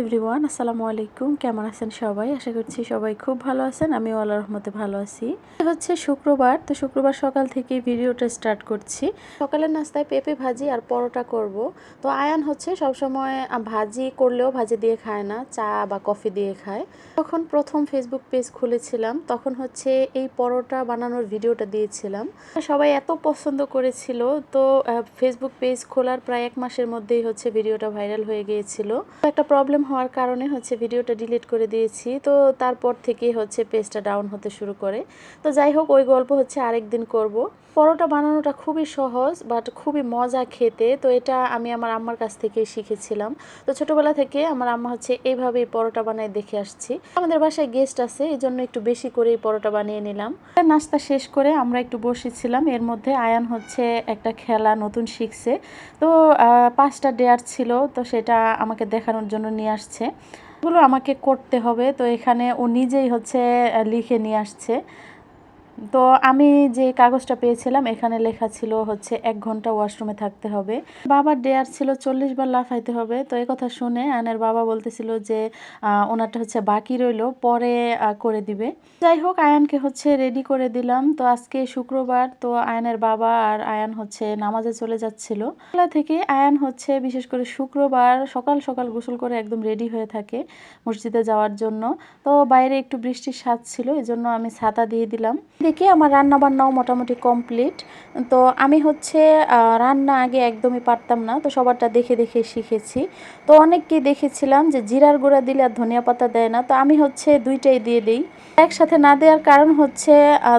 Everyone আসসালামু আলাইকুম। কেমন আছেন সবাই? আশা করছি সবাই খুব ভালো আছেন। আমি আল্লাহ রহমতে ভালো আছি। হচ্ছে শুক্রবার। তো শুক্রবার সকাল থেকে ভিডিওটা স্টার্ট করছি। সকালের নাস্তায় পেঁপে ভাজি আর পরোটা করব। তো আয়ান হচ্ছে সবসময় ভাজি করলেও ভাজি দিয়ে খায় না, চা বা কফি দিয়ে খায়। তখন প্রথম ফেসবুক পেজ খুলেছিলাম, তখন হচ্ছে এই পরোটা বানানোর ভিডিওটা দিয়েছিলাম। সবাই এত পছন্দ করেছিল। তো ফেসবুক পেজ খোলার প্রায় এক মাসের মধ্যেই হচ্ছে ভিডিওটা ভাইরাল হয়ে গিয়েছিল। একটা প্রবলেম হওয়ার কারণে হচ্ছে ভিডিওটা ডিলিট করে দিয়েছি। তো তারপর থেকে হচ্ছে পেজটা ডাউন হতে শুরু করে। তো যাই হোক, ওই গল্প হচ্ছে আরেক দিন করব। পরোটা বানানোটা খুবই সহজ বাট খুবই মজা খেতে। তো এটা আমি আমার আম্মার কাছ থেকে শিখেছিলাম। তো ছোটবেলা থেকে আমার আম্মা হচ্ছে এইভাবেই পরোটা বানায় দেখে আসছি। আমাদের বাসায় গেস্ট আছে এই জন্য একটু বেশি করেই পরোটা বানিয়ে নিলাম। নাস্তা শেষ করে আমরা একটু বসেছিলাম। এর মধ্যে আয়ান হচ্ছে একটা খেলা নতুন শিখছে। তো পাঁচটা ডেয়ার ছিল, তো সেটা আমাকে দেখানোর জন্য নিয়ে আসছে। এগুলো আমাকে করতে হবে, তো এখানে ও নিজেই হচ্ছে লিখে নিয়ে আসছে। তো আমি যে কাগজটা পেয়েছিলাম, এখানে লেখা ছিল হচ্ছে, এক ঘণ্টা ওয়াশরুমে থাকতে হবে। বাবার ডেয়ার ছিল চল্লিশ বার লাফাইতে হবে। তো এই কথা শুনে আয়নের বাবা বলতেছিল যে ওনারটা হচ্ছে বাকি রইল, পরে করে দিবে। যাই হোক, আয়ানকে হচ্ছে রেডি করে দিলাম। তো আজকে শুক্রবার, তো আয়নের বাবা আর আয়ান হচ্ছে নামাজে চলে যাচ্ছিল। থেকে আয়ান হচ্ছে, বিশেষ করে শুক্রবার, সকাল সকাল গোসল করে একদম রেডি হয়ে থাকে মসজিদে যাওয়ার জন্য। তো বাইরে একটু বৃষ্টির স্বাদ ছিল এই জন্য আমি ছাতা দিয়ে দিলাম। থেকে আমার রান্না বান্নাও মোটামুটি কমপ্লিট। তো আমি হচ্ছে রান্না আগে একদমই পারতাম না, তো সবারটা দেখে দেখে শিখেছি। তো অনেককে দেখেছিলাম যে জিরার গুঁড়া দিলে আর ধনিয়া পাতা দেয় না, তো আমি হচ্ছে দুইটাই দিয়ে দিই। একসাথে না দেওয়ার কারণ হচ্ছে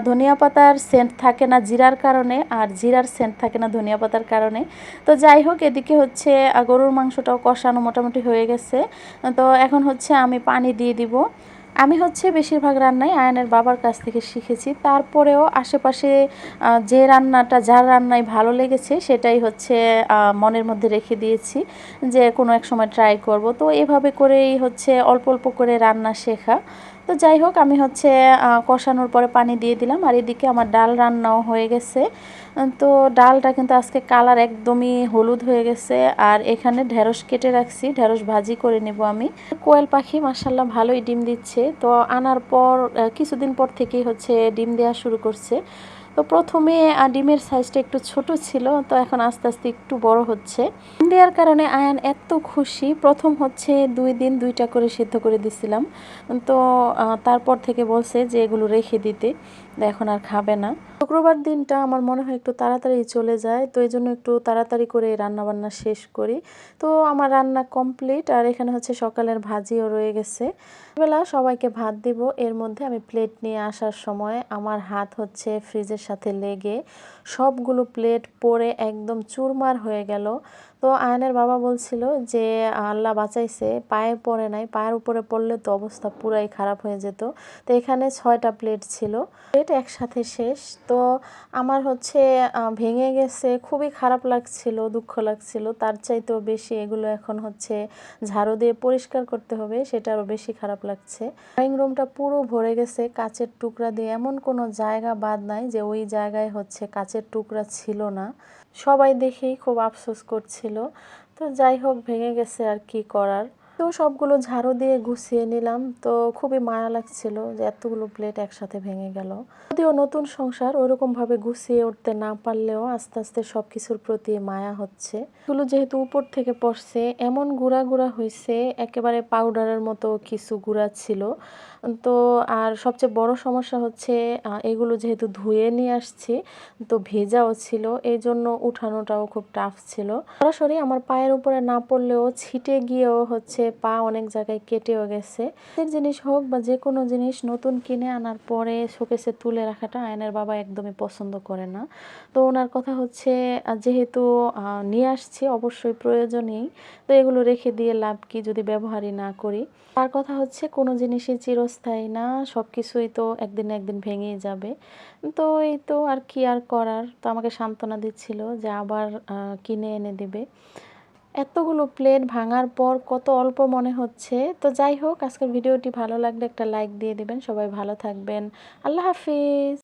ধনিয়া পাতার সেন্ট থাকে না জিরার কারণে, আর জিরার সেন্ট থাকে না ধনিয়া পাতার কারণে। তো যাই হোক, এদিকে হচ্ছে গরুর মাংসটাও কষানো মোটামুটি হয়ে গেছে। তো এখন হচ্ছে আমি পানি দিয়ে দিব। আমি হচ্ছে বেশিরভাগ রান্নাই আয়নের বাবার কাছ থেকে শিখেছি। তারপরেও আশেপাশে যে রান্নাটা, যার রান্নায় ভালো লেগেছে, সেটাই হচ্ছে মনের মধ্যে রেখে দিয়েছি যে কোনো এক সময় ট্রাই করব। তো এভাবে করেই হচ্ছে অল্প অল্প করে রান্না শেখা। তো যাই হোক, আমি হচ্ছে কষানোর পরে পানি দিয়ে দিলাম। আর এদিকে আমার ডাল রান্নাও হয়ে গেছে। তো ডালটা কিন্তু আজকে কালার একদমই হলুদ হয়ে গেছে। আর এখানে ঢেঁড়স কেটে রাখছি। ঢেঁড়স ভাজি করে নেব আমি। কোয়েল পাখি মাসাল্লাহ ভালোই ডিম দিচ্ছে। তো আনার পর কিছুদিন পর থেকেই হচ্ছে ডিম দেওয়া শুরু করছে। তো প্রথমে ডিমের সাইজটা একটু ছোট ছিল, তো এখন আস্তে আস্তে একটু বড় হচ্ছে। দেওয়ার কারণে আয়ান এত খুশি। প্রথম হচ্ছে দুই দিন দুইটা করে সিদ্ধ করে দিছিলাম। তো তারপর থেকে বলছে যে এগুলো রেখে দিতে। এখন আর খাবে না। শুক্রবার দিনটা আমার মনে হয় একটু তাড়াতাড়ি চলে যায়, তো এই জন্য একটু তাড়াতাড়ি করে রান্না বান্না শেষ করি। তো আমার রান্না কমপ্লিট, আর এখানে হচ্ছে সকালের ভাজিও রয়ে গেছে। বেলা সবাইকে ভাত দিব, এর মধ্যে আমি প্লেট নিয়ে আসার সময় আমার হাত হচ্ছে ফ্রিজের সাথে লেগে সবগুলো প্লেট পরে একদম চুরমার হয়ে গেল। তো আয়নের বাবা বলছিল যে, আল্লাহ বাঁচাইছে, পায়ে পড়ে নাই। পায়ের উপরে পড়লে তো অবস্থা পুরাই খারাপ হয়ে যেত। তো এখানে ছয়টা প্লেট ছিল। প্লেট একসাথে শেষ। তো আমার হচ্ছে ভেঙে গেছে, খুবই খারাপ লাগছিল, দুঃখ লাগছিল। তার চাইতেও বেশি এগুলো এখন হচ্ছে ঝাড়ু দিয়ে পরিষ্কার করতে হবে, সেটা আরও বেশি খারাপ লাগছে। ড্রয়িং রুমটা পুরো ভরে গেছে, কাচের টুকরা দিয়ে। এমন কোনো জায়গা বাদ নাই যে ওই জায়গায় হচ্ছে কাচের টুকরা ছিল না। সবাই দেখেই খুব আফসোস করছিল। তো যাই হোক, ভেঙে গেছে আর কি করার। তো সবগুলো ঝাড়ু দিয়ে গুছিয়ে নিলাম। তো খুবই মায়া লাগছিল যে এতগুলো প্লেট একসাথে ভেঙে গেল। যদিও নতুন সংসার ওরকমভাবে গুছিয়ে উঠতে না পারলেও আস্তে আস্তে সব কিছুর প্রতি মায়া হচ্ছে। এগুলো যেহেতু উপর থেকে পড়ছে, এমন গুঁড়া গুঁড়া হয়েছে একেবারে পাউডারের মতো কিছু গুঁড়া ছিল। তো আর সবচেয়ে বড় সমস্যা হচ্ছে এগুলো যেহেতু ধুয়ে নিয়ে আসছি, তো ভেজাও ছিল এই জন্য উঠানোটাও খুব টাফ ছিল। সরাসরি আমার পায়ের উপরে না পড়লেও ছিটে গিয়েও হচ্ছে পা অনেক জায়গায় কেটেও গেছে। জিনিস হোক বা যে কোনো জিনিস নতুন কিনে আনার পরে শোকেসে তুলে রাখাটা আয়নের বাবা একদমই পছন্দ করে না। তো ওনার কথা হচ্ছে যেহেতু নিয়ে আসছি, অবশ্যই প্রয়োজনেই। তো এগুলো রেখে দিয়ে লাভ কি যদি ব্যবহারই না করি? তার কথা হচ্ছে, কোনো জিনিসই চিরস্থায়ী না সব কিছুই তো একদিন একদিন ভেঙেই যাবে। তো এই তো আর কি আর করার? তো আমাকে সান্ত্বনা দিচ্ছিল যে আবার কিনে এনে দেবে। এতগুলো প্লেট ভাঙার পর কত অল্প মনে হচ্ছে। তো যাই হোক, আজকের ভিডিওটি ভালো লাগলে একটা লাইক দিয়ে দিবেন। সবাই ভালো থাকবেন। আল্লাহ হাফিজ।